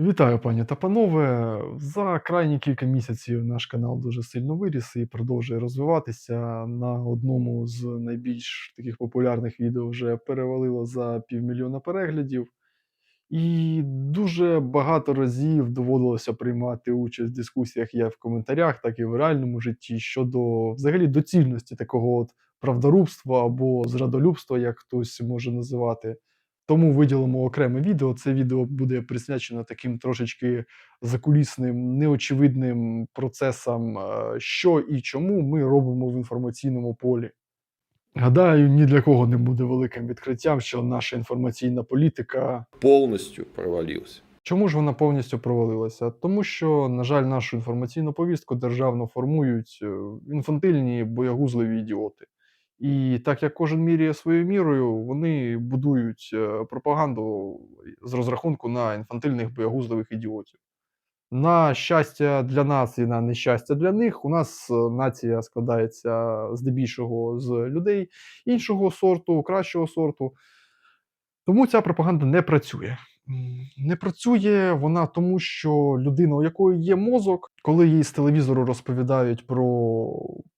Вітаю, пані та панове. За крайні кілька місяців наш канал дуже сильно виріс і продовжує розвиватися. На одному з найбільш таких популярних відео вже перевалило за півмільйона переглядів. І дуже багато разів доводилося приймати участь в дискусіях як в коментарях, так і в реальному житті щодо взагалі доцільності такого от правдорубства або зрадолюбства, як хтось може називати. Тому виділимо окреме відео. Це відео буде присвячено таким трошечки закулісним, неочевидним процесам, е, що і чому ми робимо в інформаційному полі. Гадаю, ні для кого не буде великим відкриттям, що наша інформаційна політика полностью провалился. Чому ж вона повністю провалилася? Тому що, на жаль, нашу інформаційну повістку державно формують е, інфантильні боягузливі ідіоти. І так як кожен міряє своєю мірою, вони будують е, пропаганду з розрахунку на інфантильних боягузливих ідіотів. На щастя для нас і на нещастя для них, у нас е, нація складається здебільшого з людей іншого сорту, кращого сорту. Тому ця пропаганда не працює. Не працює вона тому, що людина, у якої є мозок, коли їй з телевізору розповідають про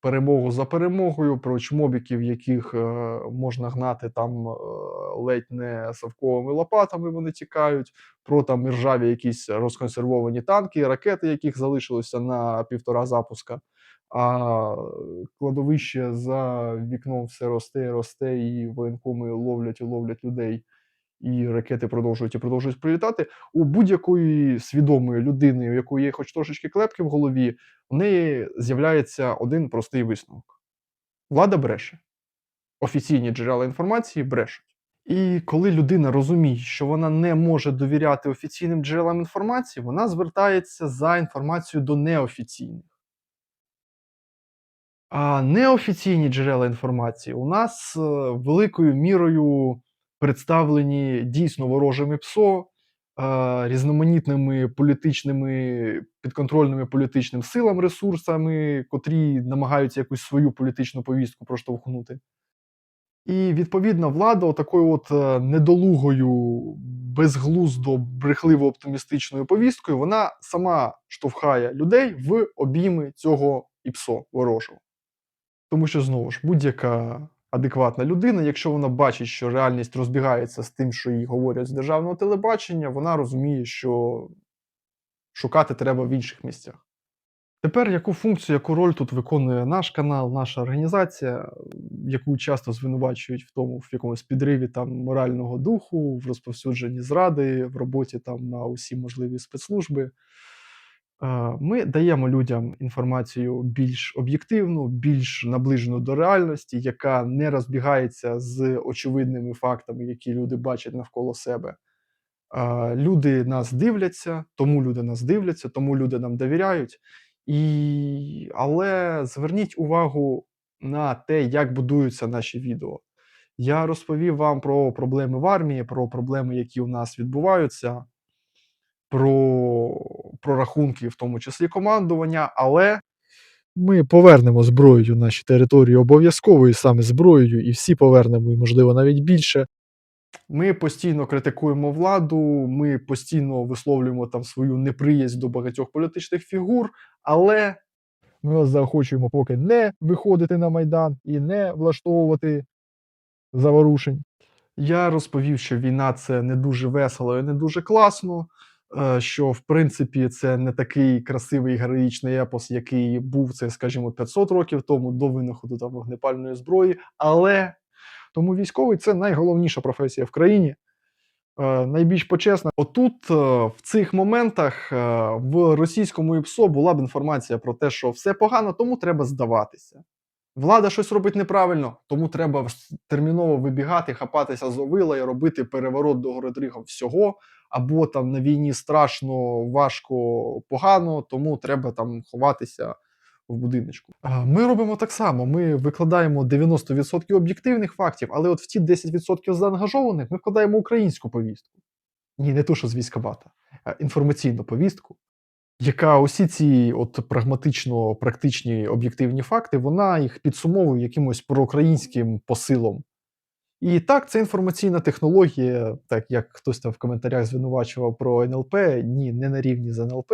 перемогу за перемогою, про чмобіків, яких е, можна гнати там е, ледь не совковими лопатами, вони тікають, про там іржаві якісь розконсервовані танки, ракети, яких залишилося на півтора запуска. А кладовище за вікном все росте, росте, і воєнкоми ловлять і ловлять людей і ракети продовжують і продовжують прилітати. У будь-якої свідомої людини, у якої є хоч трошечки клепки в голові, в неї з'являється один простий висновок: влада бреше. Офіційні джерела інформації брешуть. І коли людина розуміє, що вона не може довіряти офіційним джерелам інформації, вона звертається за інформацією до неофіційних. А неофіційні джерела інформації у нас е, великою мірою представлені дійсно ворожими ПСО, різноманітними політичними підконтрольними політичним силам, ресурсами, котрі намагаються якусь свою політичну повістку проштовхнути. І відповідно влада такою от е, недолугою, безглуздо брехливо оптимістичною повісткою, вона сама штовхає людей в обійми цього ІПСО ворожого. Тому що знову ж будь-яка адекватна людина, якщо вона бачить, що реальність розбігається з тим, що їй говорять з державного телебачення, вона розуміє, що шукати треба в інших місцях. Тепер яку функцію, яку роль тут виконує наш канал, наша організація, яку часто звинувачують в тому, в якомусь підриві там морального духу, в розповсюдженні зради, в роботі там на усі можливі спецслужби. Е, Ми даємо людям інформацію більш об'єктивну, більш наближену до реальності, яка не розбігається з очевидними фактами, які люди бачать навколо себе. Е, Люди нас дивляться, тому люди нас дивляться, тому люди нам довіряють. І... Але зверніть увагу на те, як будуються наші відео. Я розповів вам про проблеми в армії, про проблеми, які у нас відбуваються, про прорахунки, в тому числі командування, але ми повернемо зброєю наші території обов'язково, і саме зброєю, і всі повернемо, і, можливо, навіть більше. Ми постійно критикуємо владу, ми постійно висловлюємо там свою неприязнь до багатьох політичних фігур, але ми вас заохочуємо поки не виходити на Майдан і не влаштовувати заворушень. Я розповів, що війна це не дуже весело і не дуже класно. Е, Що в принципі це не такий красивий героїчний епос, який був це, скажімо, 500 років тому до винаходу там вогнепальної зброї. Але тому військовий це найголовніша професія в країні, е, найбільш почесна. Отут, е, в цих моментах, в російському ІПСО була б інформація про те, що все погано, тому треба здаватися. Влада щось робить неправильно, тому треба терміново вибігати, хапатися за вила і робити переворот до городригом всього. Або там на війні страшно, важко, погано, тому треба там ховатися в будиночку. Ми робимо так само. Ми викладаємо 90% об'єктивних фактів, але от в ті 10% заангажованих ми вкладаємо українську повістку. Ні, не ту, що з військовата, а інформаційну повістку, яка усі ці от прагматично практичні об'єктивні факти, вона їх підсумовує якимось проукраїнським посилом. І так, це інформаційна технологія, так як хтось там в коментарях звинувачував про НЛП. Ні, не на рівні з НЛП.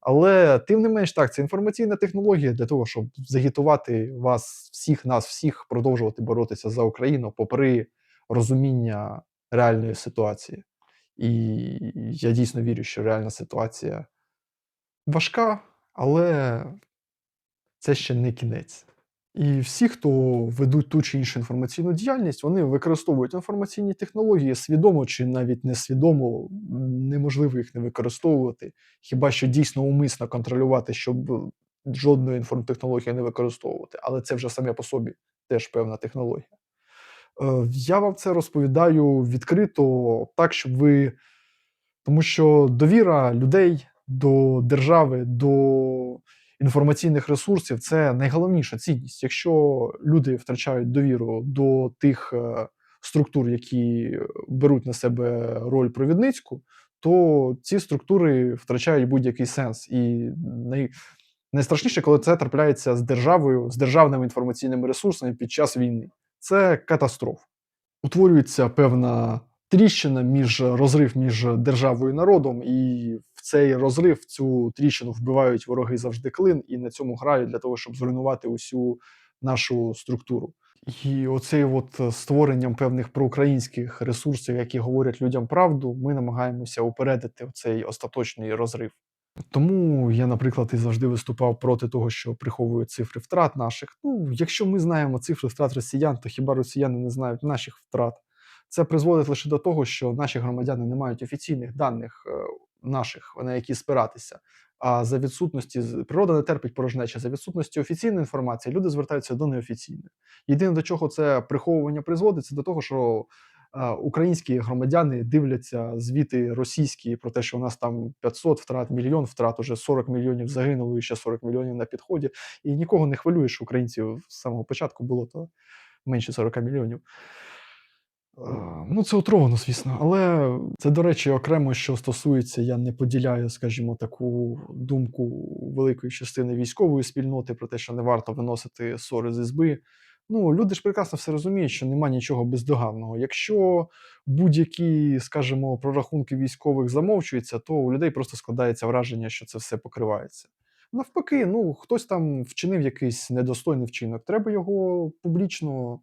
Але тим не менш, так, це інформаційна технологія для того, щоб загітувати вас, всіх нас, всіх продовжувати боротися за Україну попри розуміння реальної ситуації. І я дійсно вірю, що реальна ситуація важка, але це ще не кінець. І всі, хто ведуть ту чи іншу інформаційну діяльність, вони використовують інформаційні технології свідомо чи навіть несвідомо, неможливо їх не використовувати, хіба що дійсно умисно контролювати, щоб жодної інформтехнології не використовувати. Але це вже саме по собі теж певна технологія. Е, Я вам це розповідаю відкрито, так, щоб ви. Тому що довіра людей до держави, до інформаційних ресурсів це найголовніша цінність. Якщо люди втрачають довіру до тих е, структур, які беруть на себе роль провідницьку, то ці структури втрачають будь-який сенс. І най... найстрашніше, коли це трапляється з державою, з державними інформаційними ресурсами під час війни. Це катастрофа. Утворюється певна тріщина між розрив між державою і народом, і цей розрив в цю тріщину вбивають вороги завжди клин, і на цьому грають для того, щоб зруйнувати усю нашу структуру. І оцей от е, створенням певних проукраїнських ресурсів, які говорять людям правду, ми намагаємося упередити цей остаточний розрив. Тому я, наприклад, і завжди виступав проти того, що приховують цифри втрат наших. Ну, якщо ми знаємо цифри втрат росіян, то хіба росіяни не знають наших втрат? Це призводить лише до того, що наші громадяни не мають офіційних даних е, наших, на які спиратися. А за відсутності природа не терпить порожнечі. За відсутності офіційної інформації люди звертаються до неофіційної. Єдине до чого це приховування призводить, це до того, що українські громадяни дивляться звіти російські про те, що у нас там 500 втрат, мільйон втрат, уже 40 мільйонів загинуло і ще 40 мільйонів на підході. І нікого не хвилює, що українців з самого початку було то менше 40 мільйонів. Ну, це отровано, звісно. Але це, до речі, окремо, що стосується, я не поділяю, скажімо, таку думку великої частини військової спільноти про те, що не варто виносити ссори з ізби. Ну, люди ж прекрасно все розуміють, що нема нічого бездоганного. Якщо будь-які, скажімо, прорахунки військових замовчуються, то у людей просто складається враження, що це все покривається. Навпаки, ну хтось там вчинив якийсь недостойний вчинок. Треба його публічно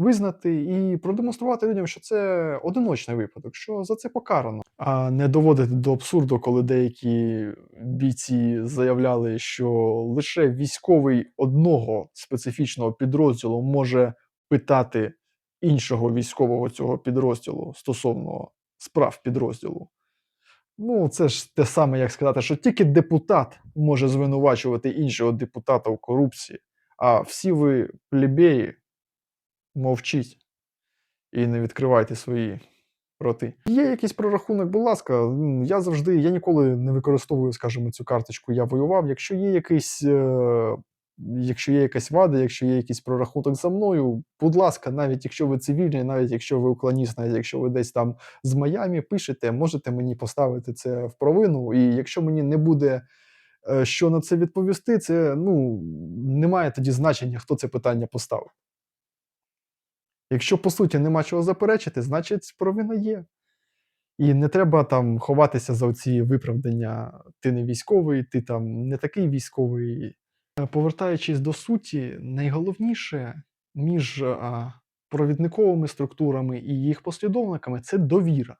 визнати і продемонструвати людям, що це одиночний випадок, що за це покарано, а не доводити до абсурду, коли деякі бійці заявляли, що лише військовий одного специфічного підрозділу може питати іншого військового цього підрозділу стосовно справ підрозділу. Ну, це ж те саме, як сказати, що тільки депутат може звинувачувати іншого депутата в корупції, а всі ви плебеї мовчіть і не відкривайте свої роти. Є якийсь прорахунок, будь ласка, я завжди, я ніколи не використовую, скажімо, цю карточку Я воював. Якщо є якийсь. Е- Якщо є якась вада, якщо є якийсь прорахунок за мною, будь ласка, навіть якщо ви цивільний, навіть якщо ви уклоніст, навіть якщо ви десь там з Майамі пишете, можете мені поставити це в провину. І якщо мені не буде е, що на це відповісти, це ну немає тоді значення, хто це питання поставив. Якщо по суті нема чого заперечити, значить провина є. І не треба там ховатися за ці виправдання. Ти не військовий, ти там не такий військовий. Е, Повертаючись до суті, найголовніше між провідниковими структурами і їх послідовниками це довіра,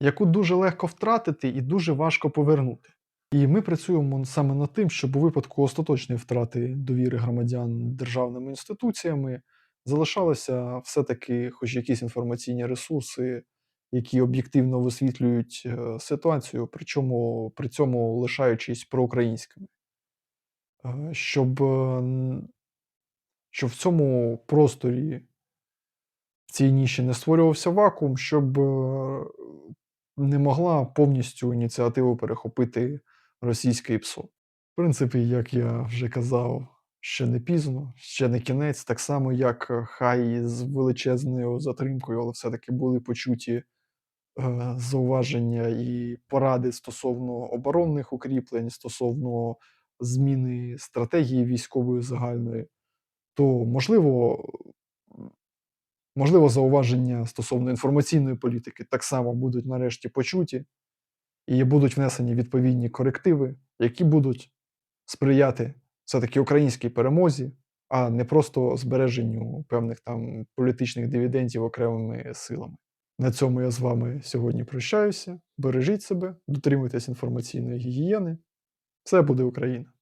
яку дуже легко втратити і дуже важко повернути. І ми працюємо саме над тим, щоб у випадку остаточної втрати довіри громадян державними інституціями залишалися все-таки хоч якісь інформаційні ресурси, які об'єктивно висвітлюють е, ситуацію, причому при цьому лишаючись проукраїнськими. Е, Щоб, е, щоб в цьому просторі, в цій ніші не створювався вакуум, щоб не могла повністю ініціативу перехопити російське ІПСО. В принципі, як я вже казав, ще не пізно, ще не кінець, так само, як е, хай з величезною затримкою, але все-таки були почуті е, зауваження і поради стосовно оборонних укріплень, стосовно зміни стратегії військової загальної, то можливо Можливо, зауваження стосовно інформаційної політики так само будуть нарешті почуті і будуть внесені відповідні корективи, які будуть сприяти все-таки українській перемозі, а не просто збереженню певних там політичних дивідендів окремими силами. На цьому я з вами сьогодні прощаюся. Бережіть себе, дотримуйтесь інформаційної гігієни. Все буде Україна!